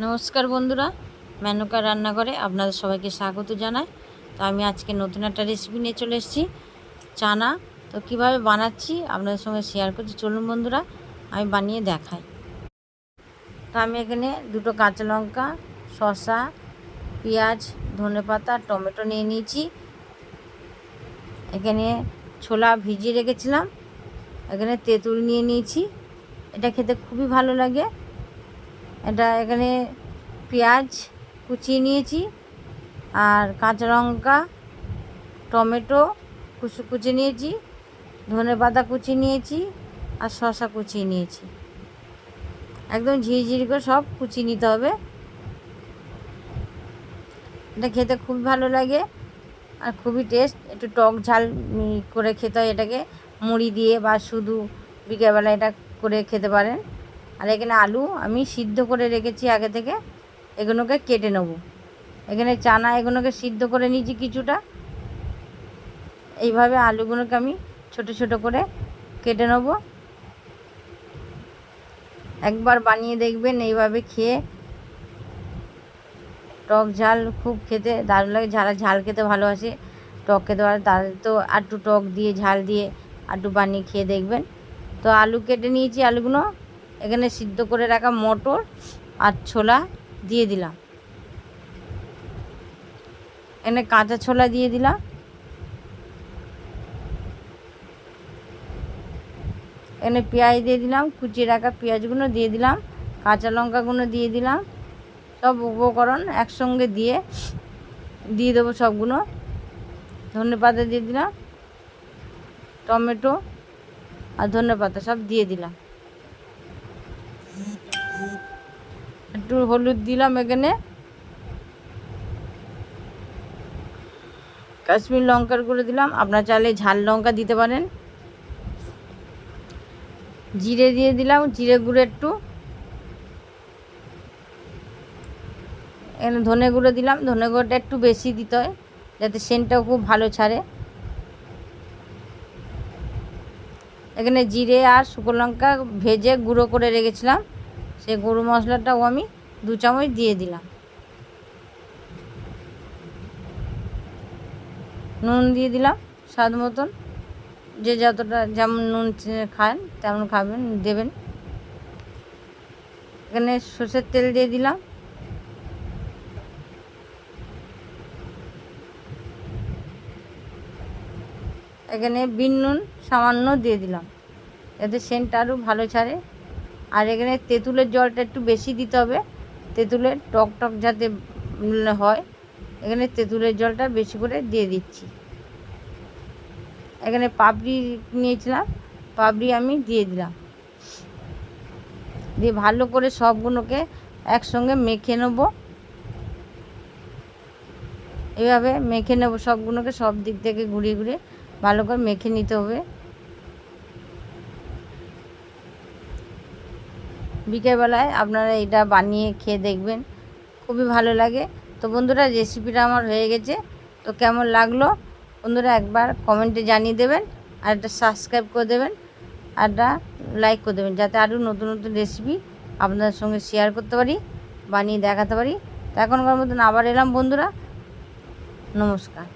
নমস্কার বন্ধুরা, মেনকা রান্নাঘরে আপনাদের সবাইকে স্বাগত জানাই। তো আমি আজকে নতুন একটা রেসিপি নিয়ে চলে এসেছি, চানা। তো কীভাবে বানাচ্ছি আপনাদের সঙ্গে শেয়ার করছি, চলুন বন্ধুরা, আমি বানিয়ে দেখাই। তো আমি এখানে দুটো কাঁচা লঙ্কা, শসা, পেঁয়াজ ধনেপাতা টমেটো নিয়ে নিয়েছি। এখানে ছোলা ভিজিয়ে রেখেছিলাম, এখানে তেঁতুল নিয়ে নিয়েছি। এটা খেতে খুবই ভালো লাগে। এটা এখানে পেঁয়াজ কুচিয়ে নিয়েছি আর কাঁচা লঙ্কা, টমেটো কুচি, কুচিয়ে নিয়েছি, ধনে পাতা কুচিয়ে নিয়েছি আর শসা কুচিয়ে নিয়েছি। একদম ঝিরঝির করে সব কুচিয়ে নিতে হবে। এটা খেতে খুব ভালো লাগে আর খুবই টেস্ট একটু টক ঝাল করে খেতে হয় এটাকে। মুড়ি দিয়ে বা শুধু বিকেলবেলা এটা করে খেতে পারেন। আর এখানে আলু আমি সিদ্ধ করে রেখেছি আগে থেকে। এগুলোকে কেটে নেব। এখানে চানা এগুলোকে সিদ্ধ করে নিয়েছি কিছুটা। এইভাবে আলুগুলোকে আমি ছোট ছোট করে কেটে নেব। একবার বানিয়ে দেখবেন, এইভাবে খেয়ে টক ঝাল খুব খেতে দারুণ লাগে। যারা ঝাল খেতে ভালোবাসে টক খেতে ভালো। তাহলে তো আটটু টক দিয়ে, ঝাল দিয়ে আটটু বানিয়ে খেয়ে দেখবেন। তো আলু কেটে নিয়েছি আলুগুলো। এখানে সিদ্ধ করে রাখা মটর আর ছোলা দিয়ে দিলাম। এখানে কাঁচা ছোলা দিয়ে দিলাম। এখানে পেঁয়াজ দিয়ে দিলাম, কুচিয়ে রাখা পেঁয়াজগুলো দিয়ে দিলাম, কাঁচা লঙ্কাগুলো দিয়ে দিলাম। সব উপকরণ একসঙ্গে দিয়ে দিয়ে দেবো সবগুলো। ধনে পাতা দিয়ে দিলাম, টমেটো আর ধনে পাতা সব দিয়ে দিলাম। একটু হলুদ দিলাম এখানে। কাশ্মীর লঙ্কার গুঁড়ো দিলাম। আপনার চাইলে ঝাল লঙ্কা দিতে পারেন। জিরে দিয়ে দিলাম, জিরে গুঁড়ো একটু। এখানে ধনে গুঁড়ো দিলাম। ধনে গুঁড়োটা একটু বেশি দিতে হয়, যাতে সেন্টটাও খুব ভালো ছাড়ে। এখানে জিরে আর শুকনো লঙ্কা ভেজে গুঁড়ো করে রেখেছিলাম। সেই গরু মশলাটাও আমি দু চামচ দিয়ে দিলাম। নুন দিয়ে দিলাম স্বাদ মতন। যে যতটা যেমন নুন খান, তেমন খাবেন, দেবেন। এখানে সর্ষের তেল দিয়ে দিলাম। এখানে বিন নুন সামান্য দিয়ে দিলাম। এতে সেন্টটা আরও ভালো ছাড়ে। আর এখানে তেঁতুলের জলটা একটু বেশি দিতে হবে। তেঁতুলের টক টক যাতে হয়, এখানে তেঁতুলের জলটা বেশি করে দিয়ে দিচ্ছি। এখানে পাপড়ি নিয়েছিলাম, পাপড়ি আমি দিয়ে দিলাম। দিয়ে ভালো করে সবগুলোকে একসঙ্গে মেখে নেব। এভাবে মেখে নেব সবগুলোকে, সব দিক থেকে ঘুরিয়ে ঘুরিয়ে ভালো করে মেখে নিতে হবে। বিকেলবেলায় আপনারা এটা বানিয়ে খেয়ে দেখবেন। খুবই ভালো লাগে। তো বন্ধুরা রেসিপিটা আমার হয়ে গেছে। তো কেমন লাগল? বন্ধুরা, একবার কমেন্টে জানিয়ে দেবেন আর একটা সাবস্ক্রাইব করে দেবেন আর একটা লাইক করে দেবেন যাতে আরও নতুন নতুন রেসিপি আপনাদের সঙ্গে শেয়ার করতে পারি, বানিয়ে দেখাতে পারি। তো এখনকার মতন আবার এলাম বন্ধুরা। নমস্কার।